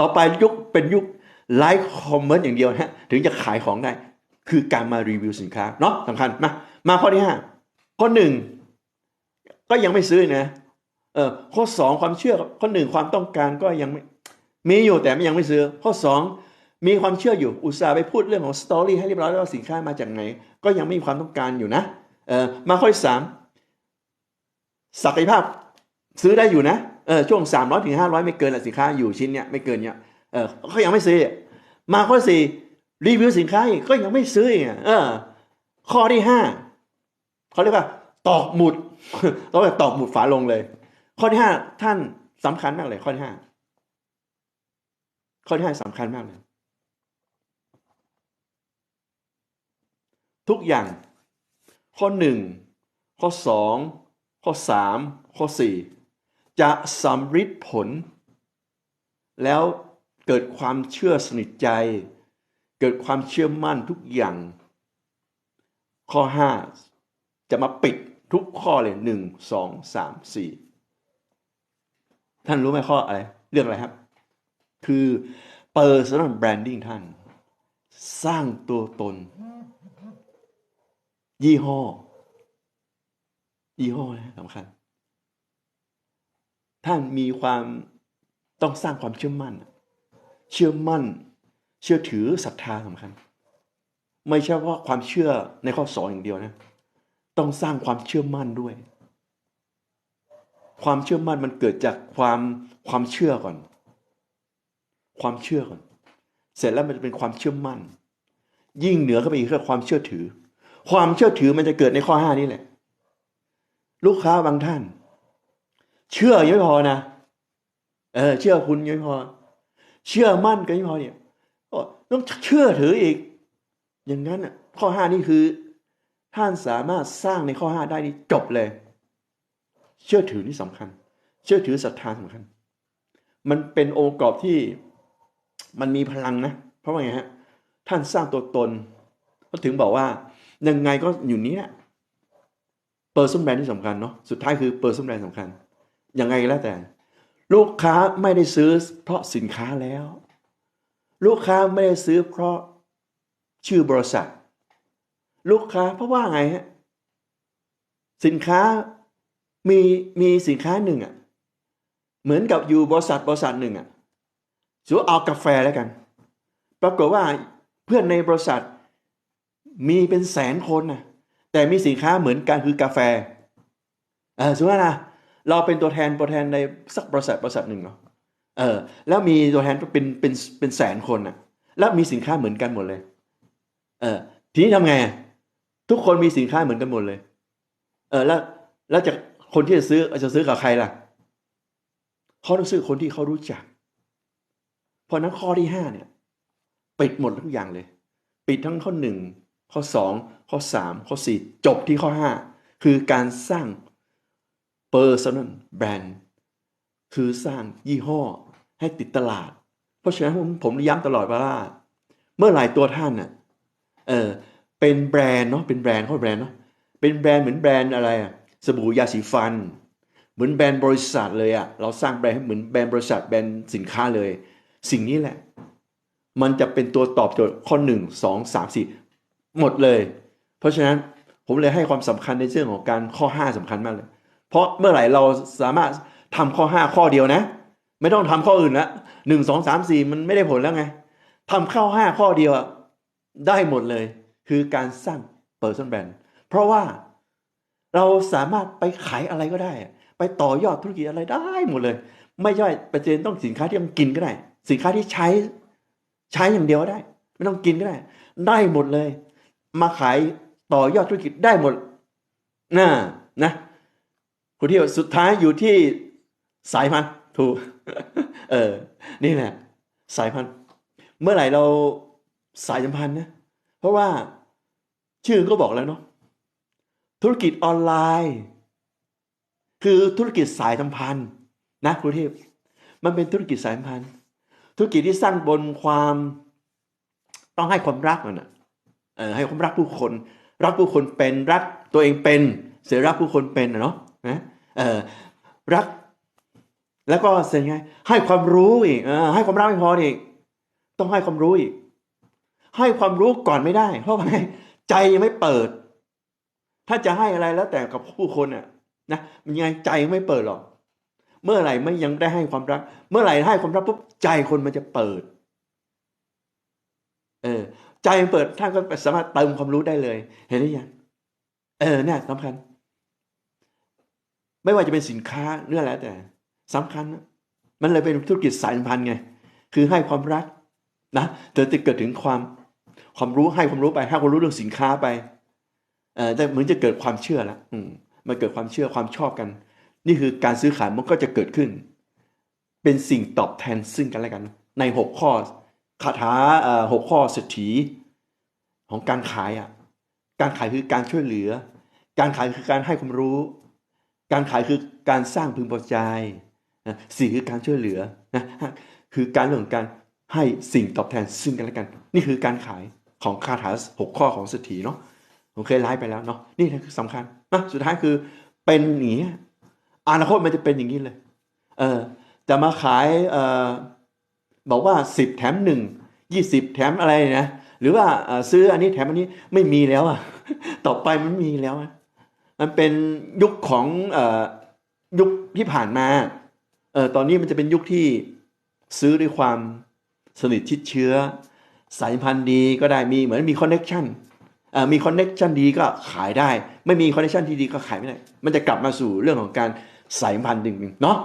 ต่อไปยุคเป็นยุคไลฟ์คอมเมนต์อย่างเดียวนะฮะถึงจะขายของได้ คือการมารีวิวสินค้าเนาะสำคัญมามาข้อที่ห้าข้อหนึ่งก็ยังไม่ซื้อนะเออข้อสองความเชื่อข้อหนึ่งความต้องการก็ยังไม่มีอยู่แต่ยังไม่ซื้อ ข้อสองมีความเชื่ออยู่อุตส่าห์ไปพูดเรื่องของสตอรี่ให้เรียบร้อยแล้วว่าสินค้ามาจากไหน ก็ยังไม่มีความต้องการอยู่นะเออมาข้อที่สามศักยภาพซื้อได้อยู่นะ เออช่วงสามร้อยถึงห้าร้อยไม่เกินแหละสินค้าอยู่ชิ้นเนี้ยไม่เกินเนี้ยเออเขายังไม่ซื้อ มาข้อสี่รีวิวสินค้าก็ยังไม่ซื้ออีกอะเออ ข้อที่ห้าเขาเรียกว่าตอกหมุดต้องแบบตอกหมุดฝาลงเลย ข้อที่ห้าท่านสำคัญมากเลย ข้อที่ห้าข้อที่ห้าสำคัญมากเลย ทุกอย่าง ข้อหนึ่งข้อสองข้อสามข้อสี่ จะสำฤทธิ์ผล แล้วเกิดความเชื่อสนิทใจ เกิดความเชื่อมั่นทุกอย่าง ข้อห้าจะมาปิดทุกข้อเลยหนึ่งสองสามสี่ท่านรู้ไหมข้ออะไร เรื่องอะไรครับ คือ personal branding ท่าน สร้างตัวตน ยี่ห้อ ยี่ห้อนะสำคัญ ท่านมีความต้องสร้างความเชื่อมั่น เชื่อมั่น เชื่อถือศรัทธาสำคัญ ไม่ใช่ว่าความเชื่อในข้อสองอย่างเดียวนะ ต้องสร้างความเชื่อมั่นด้วย ความเชื่อมั่นมันเกิดจากความความเชื่อก่อน ความเชื่อก่อน เสร็จแล้วมันจะเป็นความเชื่อมั่น ยิ่งเหนือเข้าไปอีกคือความเชื่อถือ ความเชื่อถือมันจะเกิดในข้อห้านี้แหละ ลูกค้าบางท่าน เชื่อยังไม่พอนะเออ เชื่อคุณยังไม่พอ เชื่อมั่นก็ยังไม่พอเนี่ยต้องเชื่อถืออีก อย่างนั้นอะ ข้อห้านี่คือ ท่านสามารถสร้างในข้อห้าได้นี่จบเลย เชื่อถือนี่สำคัญ เชื่อถือศรัทธาสำคัญ มันเป็นองค์ประกอบที่มันมีพลังนะ เพราะว่าไงฮะ ท่านสร้างตัวตน ก็ถึงบอกว่ายังไงก็อยู่นี้เปอร์ซันแบรนด์ที่สำคัญเนาะ สุดท้ายคือเปอร์ซันแบรนด์สำคัญ ยังไงแล้วแต่ ลูกค้าไม่ได้ซื้อเพราะสินค้าแล้ว ลูกค้าไม่ได้ซื้อเพราะชื่อบริษัท ลูกค้าเพราะว่าไงฮะสินค้ามีมีสินค้าหนึ่งอะเหมือนกับอยู่บริษัทบริษัทหนึ่งอะสมมติเอากาแฟแล้วกัน ปรากฏว่าเพื่อนในบริษัทมีเป็นแสนคนนะแต่มีสินค้าเหมือนกันคือกาแฟเออสมมตินะ เราเป็นตัวแทนตัวแทนในสักบริษัทบริษัทหนึ่งเนาะเออ แล้วมีตัวแทนเป็นเป็นเป็นแสนคนนะแล้วมีสินค้าเหมือนกันหมดเลย เออ ทีนี้ทำไงทุกคนมีสินค้าเหมือนกันหมดเลย เออ แล้วแล้วจะคนที่จะซื้อจะซื้อกับใครล่ะเขาต้องซื้อคนที่เขารู้จัก เพราะนั้นข้อที่ห้าเนี่ย ปิดหมดทุกอย่างเลย ปิดทั้งข้อหนึ่งข้อสองข้อสามข้อสี่จบที่ข้อห้าคือการสร้าง personal brand คือสร้างยี่ห้อให้ติดตลาด เพราะฉะนั้นผมผมย้ำตลอดว่า เมื่อหลายตัวท่านน่ะเออเป็นแบรนด์เนาะเป็นแบรนด์เขาแบรนด์เนาะเป็นแบรนด์เหมือนแบรนด์อะไรอะสบู่ยาสีฟัน เหมือนแบรนด์บริษัทเลยอะเราสร้างแบรนด์ให้เหมือนแบรนด์บริษัทแบรนด์สินค้าเลย สิ่งนี้แหละ มันจะเป็นตัวตอบโจทย์ข้อหนึ่งสองสามสี่หมดเลย เพราะฉะนั้นผมเลยให้ความสำคัญในเรื่องของการข้อห้าสำคัญมากเลย เพราะเมื่อไหร่เราสามารถทำข้อห้าข้อเดียวนะ ไม่ต้องทำข้ออื่นละหนึ่งสองสามสี่มันไม่ได้ผลแล้วไงทำข้อห้าข้อเดียวได้หมดเลย คือการสร้างเปิดซันแบรนด์เพราะว่าเราสามารถไปขายอะไรก็ได้ ไปต่อยอดธุรกิจอะไรได้หมดเลย ไม่ใช่ประเด็นต้องสินค้าที่ต้องกินก็ได้ สินค้าที่ใช้ใช้อย่างเดียวได้ ไม่ต้องกินก็ได้ ได้หมดเลย มาขายต่อยอดธุรกิจได้หมดน่านะ คุณที่สุดท้ายอยู่ที่สายพันธุ์ถูกเออ นี่แหละสายพันธุ์ เมื่อไหร่เราสายสัมพันธ์นะเพราะว่าชื่อก็บอกแล้วเนาะธุรกิจออนไลน์ คือธุรกิจสายสัมพันธ์นะคุณเทพมันเป็นธุรกิจสายสัมพันธ์ ธุรกิจที่สร้างบนความต้องให้ความรักมันอะเออให้ความรักผู้คน รักผู้คนเป็นรักตัวเองเป็น เสียรักผู้คนเป็นนะเนาะนะ รัก แล้วก็เสร็จไงให้ความรู้อีกอให้ความรักไม่พออีกต้องให้ความรู้อีก ให้ความรู้ก่อนไม่ได้ เพราะไงใจยังไม่เปิด ถ้าจะให้อะไรแล้วแต่กับผู้คนอะนะมันยังไงใจยังไม่เปิดหรอก เมื่อไหร่ไม่ยังได้ให้ความรัก เมื่อไหร่ให้ความรักปุ๊บใจคนมันจะเปิด เออ ใจมันเปิดท่านก็สามารถเติมความรู้ได้เลย เห็นหรือยังเออเนี่ยสำคัญ ไม่ว่าจะเป็นสินค้าเรื่องอะไรแต่สำคัญนะมันเลยเป็นธุรกิจสายสัมพันธ์ไง คือให้ความรักนะแต่จะเกิดถึงความความรู้ให้ความรู้ไปให้ความรู้เรื่องสินค้าไปเออแต่เหมือนจะเกิดความเชื่อล้วอืมมันเกิดความเชื่อความชอบกัน นี่คือการซื้อขายมันก็จะเกิดขึ้น เป็นสิ่งตอบแทนซึ่งกันและกัน ในหกข้อคาถาเอ่อหกข้อเศรษฐีของการขายอะ การขายคือการช่วยเหลือ การขายคือการให้ความรู้ การขายคือการสร้างพึงพอใจนะสี่คือการช่วยเหลือนะคือการเรื่องการให้สิ่งตอบแทนซึ่งกันและกัน นี่คือการขายของคาถาหกข้อของเศรษฐีเนาะผมเคยไลฟ์ไปแล้วเนาะนี่คือสำคัญนะสุดท้ายคือเป็นอย่างนี้อนาคตมันจะเป็นอย่างนี้เลยเออจะมาขายเออบอกว่าสิบแถมหนึ่งยี่สิบแถมอะไรนะหรือว่าเออซื้ออันนี้แถมอันนี้ไม่มีแล้วอะต่อไปมันม่มีแล้วอะ มันเป็นยุคของอยุคที่ผ่านมาเออตอนนี้มันจะเป็นยุคที่ซื้อด้วยความสนิทชิดเชื้อ สายพันธุ์ดีก็ได้มีเหมือนมีคอนเน็กชันมีคอนเน็กชันดีก็ขายได้ ไม่มีคอนเน็กชันที่ดีก็ขายไม่ได้ มันจะกลับมาสู่เรื่องของการสายพันธุ์ดึงเนาะ